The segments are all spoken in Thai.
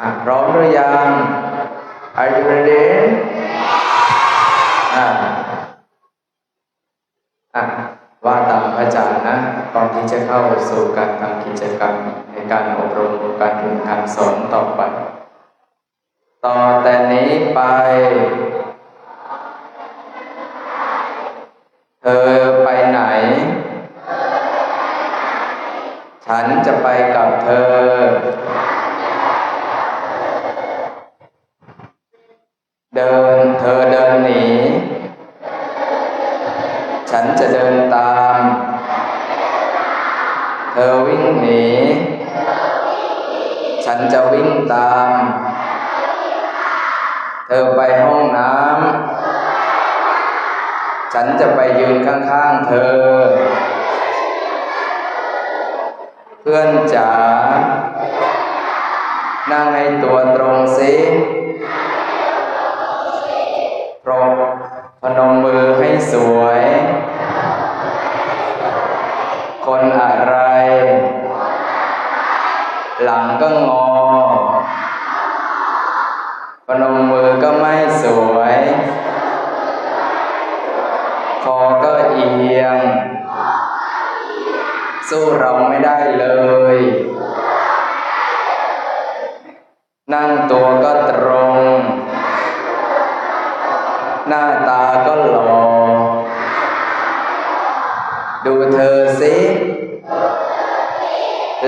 อะพร้อมหรือยัง Are you ready อะอะว่าตามพระอาจารย์นะก่อนที่จะเข้าสู่การทำกิจกรรมในการอบรมการเรียนการสอนต่อไป ต่อแต่นี้ไป เธอไปไหน ฉันจะไปกับเธอ เดินเธอเดินหนี ฉันจะเดินตาม เธอวิ่งหนี ฉันจะวิ่งตาม เธอไปห้องน้ำ ฉันจะไปยืนข้างๆเธอ เพื่อนจ๋า นั่งให้ตัวตรงสิ ปรบพนมมือให้สวย คนอะไร หลังก็งอ พนมมือก็ไม่สวย คอก็เอียง สู้เราไม่ได้เลย นั่งตัวก็ตรง หน้าตาก็หล่อ ดูเธอสิ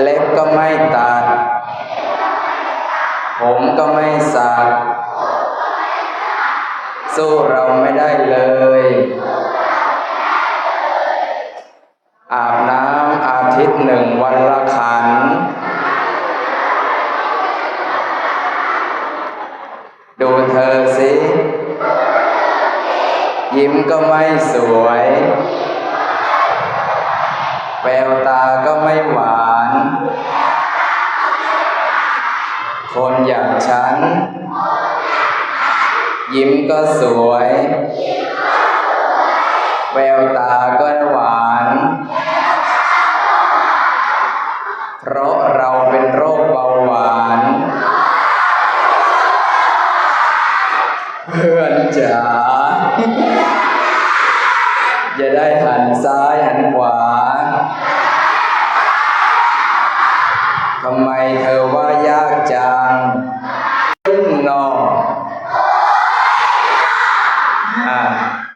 เล็บก็ไม่ตัด ผมก็ไม่สักสู้เราไม่ได้เลย อาบน้ำอาทิตย์หนึ่งวันละขัน ดูเธอสิ ยิ้มก็ไม่สวย แววตาก็ไม่หวาน คนอย่างฉัน ยิ้มก็สวย แววตาก็หวาน อย่าได้หันซ้ายหันขวา ทำไมเธอว่ายากจัง